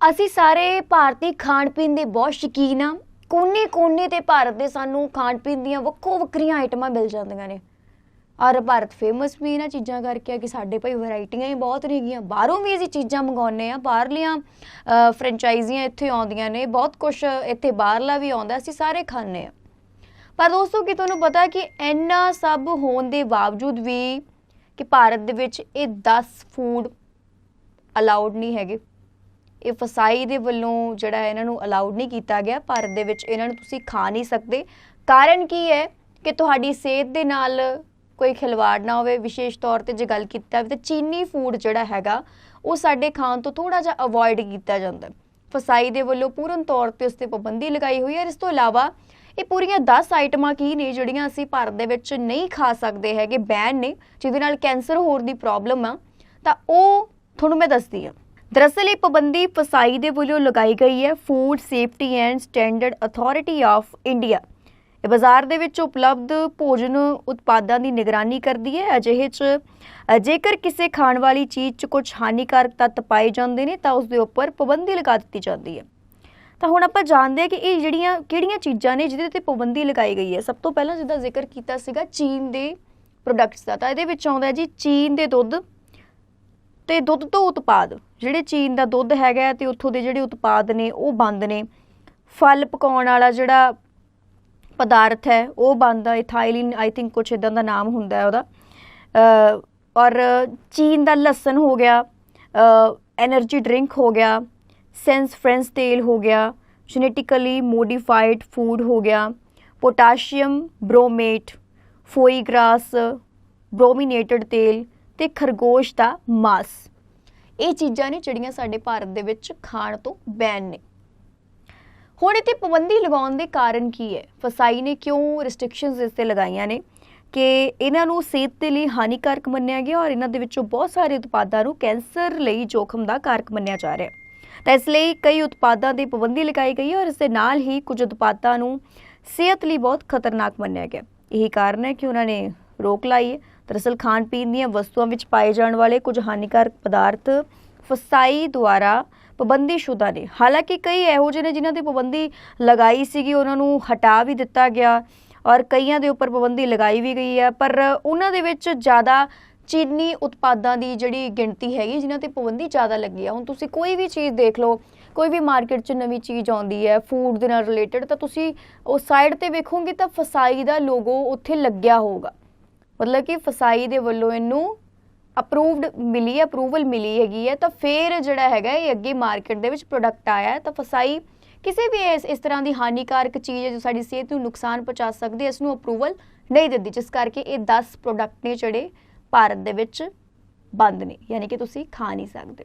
ਅਸੀਂ ਸਾਰੇ ਭਾਰਤੀ ਖਾਣ ਪੀਣ ਦੇ ਬਹੁਤ ਸ਼ੌਕੀਨ ਆ ਕੋਨੇ-ਕੋਨੇ ਤੇ ਭਾਰਤ ਦੇ ਸਾਨੂੰ ਖਾਣ ਪੀਣ ਦੀਆਂ ਵੱਖੋ ਵੱਖਰੀਆਂ ਆਈਟਮਾਂ ਮਿਲ ਜਾਂਦੀਆਂ ਨੇ। ਔਰ ਭਾਰਤ ਫੇਮਸ ਵੀ ਇਹਨਾਂ ਚੀਜ਼ਾਂ ਕਰਕੇ ਆ ਕਿ ਸਾਡੇ ਭਾਈ ਵੈਰਾਈਟੀਆਂ ਹੀ ਬਹੁਤ ਨੇਗੀਆਂ। ਬਾਹਰੋਂ ਵੀ ਅਸੀਂ ਚੀਜ਼ਾਂ ਮੰਗਾਉਂਦੇ ਆ ਬਾਹਰਲੀਆਂ ਫਰੈਂਚਾਈਜ਼ੀਆਂ ਇੱਥੇ ਆਉਂਦੀਆਂ ਨੇ। ਬਹੁਤ ਕੁਝ ਇੱਥੇ ਬਾਹਰਲਾ ਵੀ ਆਉਂਦਾ, ਅਸੀਂ ਸਾਰੇ ਖਾਂਦੇ ਆ ਪਰ ਦੋਸਤੋ, ਕੀ ਤੁਹਾਨੂੰ ਪਤਾ ਕਿ ਇੰਨਾ ਸਭ ਹੋਣ ਦੇ ਬਾਵਜੂਦ ਵੀ ਕਿ ਭਾਰਤ ਦੇ ਵਿੱਚ ਇਹ 10 ਫੂਡ ਅਲਾਉਡ ਨਹੀਂ ਹੈਗੇ। ਇਹ ਫਸਾਈ ਦੇ ਵੱਲੋਂ ਜਿਹੜਾ ਇਹਨਾਂ ਨੂੰ ਅਲਾਉਡ ਨਹੀਂ ਕੀਤਾ ਗਿਆ ਭਾਰਤ ਦੇ ਵਿੱਚ ਇਹਨਾਂ ਨੂੰ ਤੁਸੀਂ ਖਾ ਨਹੀਂ ਸਕਦੇ। ਕਾਰਨ ਕੀ ਹੈ ਕਿ ਤੁਹਾਡੀ ਸਿਹਤ ਦੇ ਨਾਲ ਕੋਈ ਖਿਲਵਾੜ ਨਾ ਹੋਵੇ, ਵਿਸ਼ੇਸ਼ ਤੌਰ ਤੇ ਜੇ ਗੱਲ ਕੀਤਾ ਵੀ ਤਾਂ ਚੀਨੀ ਫੂਡ ਜਿਹੜਾ ਹੈਗਾ, ਉਹ ਸਾਡੇ ਖਾਣ ਤੋਂ ਥੋੜਾ ਜਿਹਾ ਅਵੋਇਡ ਕੀਤਾ ਜਾਂਦਾ। ਫਸਾਈ ਦੇ ਵੱਲੋਂ ਪੂਰਨ ਤੌਰ ਤੇ ਉਸ ਤੇ ਪਾਬੰਦੀ ਲਗਾਈ ਹੋਈ ਹੈ ਇਸ ਤੋਂ ਇਲਾਵਾ ਇਹ ਪੂਰੀਆਂ 10 ਆਈਟਮਾਂ ਕੀ ਨੇ ਜਿਹੜੀਆਂ ਅਸੀਂ ਭਾਰਤ ਦੇ ਵਿੱਚ ਨਹੀਂ ਖਾ ਸਕਦੇ ਹੈਗੇ ਬੈਨ ਨੇ, ਜਿਹਦੇ ਨਾਲ ਕੈਂਸਰ ਹੋਰ ਦੀ ਪ੍ਰੋਬਲਮ ਆ, ਤਾਂ ਉਹ ਤੁਹਾਨੂੰ ਮੈਂ ਦੱਸਦੀ ਹਾਂ। ਦਰਅਸਲ ਇਹ ਪਾਬੰਦੀ ਫਸਾਈ ਦੇ ਵੱਲੋਂ ਲਗਾਈ ਗਈ ਹੈ food safety and standard authority of India ਇਹ ਬਾਜ਼ਾਰ ਦੇ ਵਿੱਚ ਉਪਲਬਧ ਭੋਜਨ ਉਤਪਾਦਾਂ ਦੀ ਨਿਗਰਾਨੀ ਕਰਦੀ ਹੈ। ਅਜਿਹੇ 'ਚ ਜੇਕਰ ਕਿਸੇ ਖਾਣ ਵਾਲੀ ਚੀਜ਼ 'ਚ ਕੁਝ ਹਾਨੀਕਾਰਕ ਤੱਤ ਪਾਏ ਜਾਂਦੇ ਨੇ, ਤਾਂ ਉਸ ਦੇ ਉੱਪਰ ਪਾਬੰਦੀ ਲਗਾ ਦਿੱਤੀ ਜਾਂਦੀ ਹੈ। ਤਾਂ ਹੁਣ ਆਪਾਂ ਜਾਣਦੇ ਹਾਂ ਕਿ ਇਹ ਜਿਹੜੀਆਂ, ਕਿਹੜੀਆਂ ਚੀਜ਼ਾਂ ਨੇ ਜਿਹਦੇ ਤੇ ਪਾਬੰਦੀ ਲਗਾਈ ਗਈ ਹੈ। ਸਭ ਤੋਂ ਪਹਿਲਾਂ ਜਿੱਦਾਂ ਜ਼ਿਕਰ ਕੀਤਾ ਸੀਗਾ ਚੀਨ ਦੇ ਪ੍ਰੋਡਕਟਸ ਦਾ, ਤਾਂ ਇਹਦੇ ਵਿੱਚ ਆਉਂਦਾ ਜੀ ਚੀਨ ਦੇ ਦੁੱਧ ਤੇ ਦੁੱਧ ਤੋਂ ਉਤਪਾਦ। ਜਿਹੜੇ ਚੀਨ ਦਾ ਦੁੱਧ ਹੈਗਾ ਤੇ ਉੱਥੋਂ ਦੇ ਜਿਹੜੇ ਉਤਪਾਦ ਨੇ, ਉਹ ਬੰਦ ਨੇ। ਫਲ ਪਕਾਉਣ ਵਾਲਾ ਜਿਹੜਾ ਪਦਾਰਥ ਹੈ, ਉਹ ਬੰਦ ਹੈ ਇਥਾਈਲਿਨ ਆਈ ਥਿੰਕ ਕੁਝ ਇਦਾਂ ਦਾ ਨਾਮ ਹੁੰਦਾ ਹੈ ਉਹਦਾ। ਔਰ ਚੀਨ ਦਾ ਲਸਣ ਹੋ ਗਿਆ ਐਨਰਜੀ ਡਰਿੰਕ ਹੋ ਗਿਆ ਸੈਂਸ ਫਰੈਂਸ ਤੇਲ ਹੋ ਗਿਆ ਜੈਨੇਟਿਕਲੀ ਮੋਡੀਫਾਈਡ ਫੂਡ ਹੋ ਗਿਆ ਪੋਟਾਸ਼ੀਅਮ ਬ੍ਰੋਮੇਟ ਫੋਈ ਗ੍ਰਾਸ ਬ੍ਰੋਮੀਨੇਟਡ ਤੇਲ ਤੇ ਖਰਗੋਸ਼ ਦਾ ਮਾਸ। ਇਹ ਚੀਜ਼ਾਂ ਨੇ ਜਿਹੜੀਆਂ ਸਾਡੇ ਭਾਰਤ ਦੇ ਵਿੱਚ ਖਾਣ ਤੋਂ ਬੈਨ ਨੇ। ਹੁਣ ਇੱਥੇ ਪਾਬੰਦੀ ਲਗਾਉਣ ਦੇ ਕਾਰਨ ਕੀ ਹੈ? ਫਸਾਈ ਨੇ ਕਿਉਂ ਰੈਸਟ੍ਰਿਕਸ਼ਨਸ ਇਸ ਤੇ ਲਗਾਈਆਂ ਨੇ ਕਿ ਇਹਨਾਂ ਨੂੰ ਸਿਹਤ ਦੇ ਲਈ ਹਾਨੀਕਾਰਕ ਮੰਨਿਆ ਗਿਆ ਔਰ ਇਹਨਾਂ ਦੇ ਵਿੱਚੋਂ ਬਹੁਤ ਸਾਰੇ ਉਤਪਾਦਾਂ ਨੂੰ ਕੈਂਸਰ ਲਈ ਜੋਖਮ ਦਾ ਕਾਰਕ ਮੰਨਿਆ ਜਾ ਰਿਹਾ ਹੈ। ਤਾਂ ਇਸ ਲਈ ਕਈ ਉਤਪਾਦਾਂ ਦੀ ਪਾਬੰਦੀ ਲਗਾਈ ਗਈ ਹੈ ਔਰ ਇਸ ਦੇ ਨਾਲ ਹੀ ਕੁਝ ਉਤਪਾਦਾਂ ਨੂੰ ਸਿਹਤ ਲਈ ਬਹੁਤ ਖਤਰਨਾਕ ਮੰਨਿਆ ਗਿਆ। ਇਹੀ ਕਾਰਨ ਹੈ ਕਿ ਉਹਨਾਂ ਨੇ ਰੋਕ ਲਾਈ ਹੈ। ਦਰਅਸਲ ਖਾਣ ਪੀਣ ਦੀਆਂ ਵਸਤੂਆਂ ਵਿੱਚ ਪਾਏ ਜਾਣ ਵਾਲੇ ਕੁਝ ਹਾਨੀਕਾਰਕ ਪਦਾਰਥ ਫਸਾਈ ਦੁਆਰਾ ਪਾਬੰਦੀ ਸ਼ੁਦਾ ਨੇ। ਹਾਲਾਂਕਿ ਕਈ ਇਹੋ ਜਿਹੇ ਨੇ ਜਿਨ੍ਹਾਂ ਤੇ ਪਾਬੰਦੀ ਲਗਾਈ ਸੀਗੀ, ਉਹਨਾਂ ਨੂੰ ਹਟਾ ਵੀ ਦਿੱਤਾ ਗਿਆ ਔਰ ਕਈਆਂ ਦੇ ਉੱਪਰ ਪਾਬੰਦੀ ਲਗਾਈ ਵੀ ਗਈ ਹੈ। ਪਰ ਉਹਨਾਂ ਦੇ ਵਿੱਚ ਜ਼ਿਆਦਾ ਚੀਨੀ ਉਤਪਾਦਾਂ ਦੀ ਜਿਹੜੀ ਗਿਣਤੀ ਹੈਗੀ, ਜਿਨ੍ਹਾਂ ਤੇ ਪਾਬੰਦੀ ਜ਼ਿਆਦਾ ਲੱਗੀ ਆ, ਹੁਣ ਤੁਸੀਂ ਕੋਈ ਵੀ ਚੀਜ਼ ਦੇਖ ਲਓ, ਕੋਈ ਵੀ ਮਾਰਕੀਟ 'ਚ ਨਵੀਂ ਚੀਜ਼ ਆਉਂਦੀ ਹੈ ਫੂਡ ਦੇ ਨਾਲ ਰਿਲੇਟਡ ਤਾਂ ਤੁਸੀਂ ਉਹ ਸਾਈਡ ਤੇ ਵੇਖੋਗੇ ਤਾਂ ਫਸਾਈ ਦਾ ਲੋਗੋ ਉੱਥੇ ਲੱਗਿਆ ਹੋਊਗਾ। ਮਤਲਬ ਕਿ ਫਸਾਈ ਦੇ ਵੱਲੋਂ ਇਹਨੂੰ ਅਪਰੂਵਡ ਮਿਲੀ ਅਪਰੂਵਲ ਮਿਲੀ ਹੈਗੀ ਹੈ, ਤਾਂ ਫਿਰ ਜਿਹੜਾ ਹੈਗਾ ਇਹ ਅੱਗੇ ਮਾਰਕੀਟ ਦੇ ਵਿੱਚ ਪ੍ਰੋਡਕਟ ਆਇਆ ਹੈ, ਤਾਂ ਫਸਾਈ ਕਿਸੇ ਵੀ ਇਸ ਇਸ ਤਰ੍ਹਾਂ ਦੀ ਹਾਨੀਕਾਰਕ ਚੀਜ਼ ਹੈ ਜੋ ਸਾਡੀ ਸਿਹਤ ਨੂੰ ਨੁਕਸਾਨ ਪਹੁੰਚਾ ਸਕਦੀ ਹੈ, ਇਸ ਨੂੰ ਅਪਰੂਵਲ ਨਹੀਂ ਦਿੰਦੀ, ਜਿਸ ਕਰਕੇ ਇਹ 10 ਪ੍ਰੋਡਕਟ ਨੇ ਜਿਹੜੇ ਭਾਰਤ ਦੇ ਵਿੱਚ ਬੰਦ ਨੇ, ਯਾਨੀ ਕਿ ਤੁਸੀਂ ਖਾ ਨਹੀਂ ਸਕਦੇ।